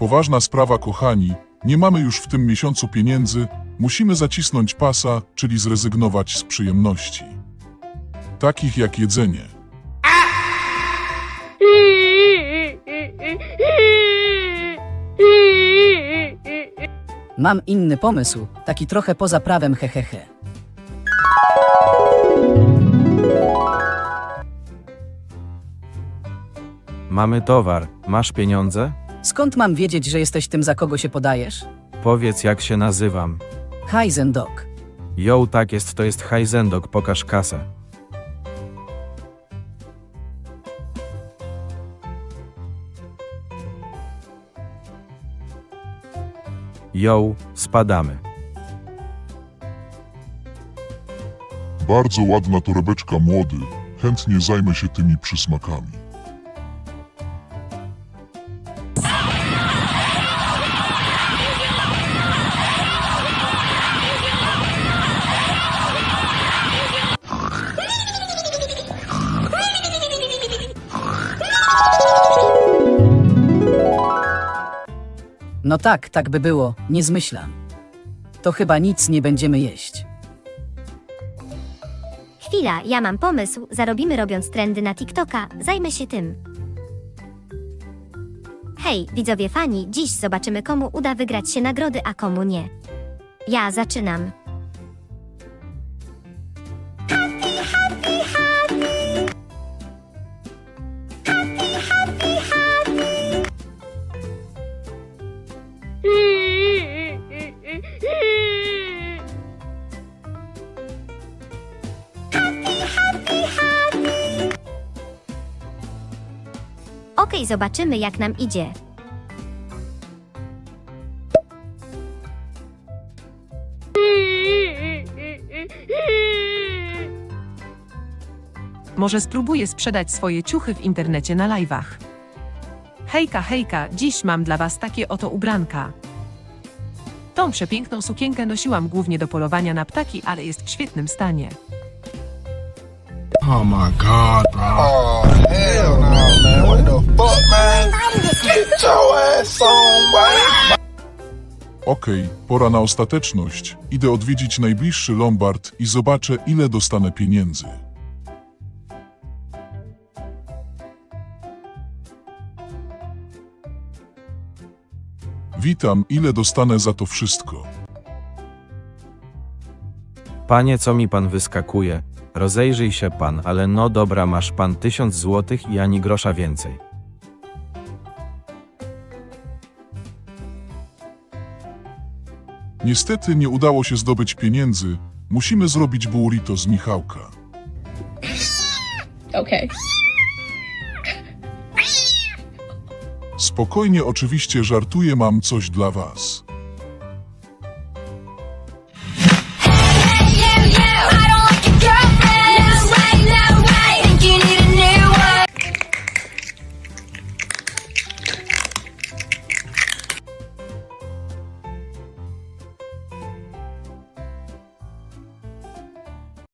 Poważna sprawa, kochani. Nie mamy już w tym miesiącu pieniędzy. Musimy zacisnąć pasa, czyli zrezygnować z przyjemności. Takich jak jedzenie. Mam inny pomysł, taki trochę poza prawem hehehe. Mamy towar. Masz pieniądze? Skąd mam wiedzieć, że jesteś tym, za kogo się podajesz? Powiedz, jak się nazywam. Heizendog. Yo, tak jest, to jest Heizendog, pokaż kasę. Yo, spadamy. Bardzo ładna torebeczka młody. Chętnie zajmę się tymi przysmakami. No tak, tak by było, nie zmyślam. To chyba nic nie będziemy jeść. Chwila, ja mam pomysł. Zarobimy robiąc trendy na TikToka. Zajmę się tym. Hej, widzowie fani, dziś zobaczymy komu uda wygrać się nagrody, a komu nie. Ja zaczynam. Okej, zobaczymy jak nam idzie. Może spróbuję sprzedać swoje ciuchy w internecie na live'ach. Hejka, hejka, dziś mam dla was takie oto ubranka. Tą przepiękną sukienkę nosiłam głównie do polowania na ptaki, ale jest w świetnym stanie. Oh my god, bro. Okej, pora na ostateczność. Idę odwiedzić najbliższy Lombard i zobaczę, ile dostanę pieniędzy. Witam, ile dostanę za to wszystko? Panie, co mi pan wyskakuje? Rozejrzyj się pan, ale no dobra, masz pan tysiąc złotych i ani grosza więcej. Niestety nie udało się zdobyć pieniędzy. Musimy zrobić burrito z Michałka. Okay. Spokojnie, oczywiście żartuję, mam coś dla was.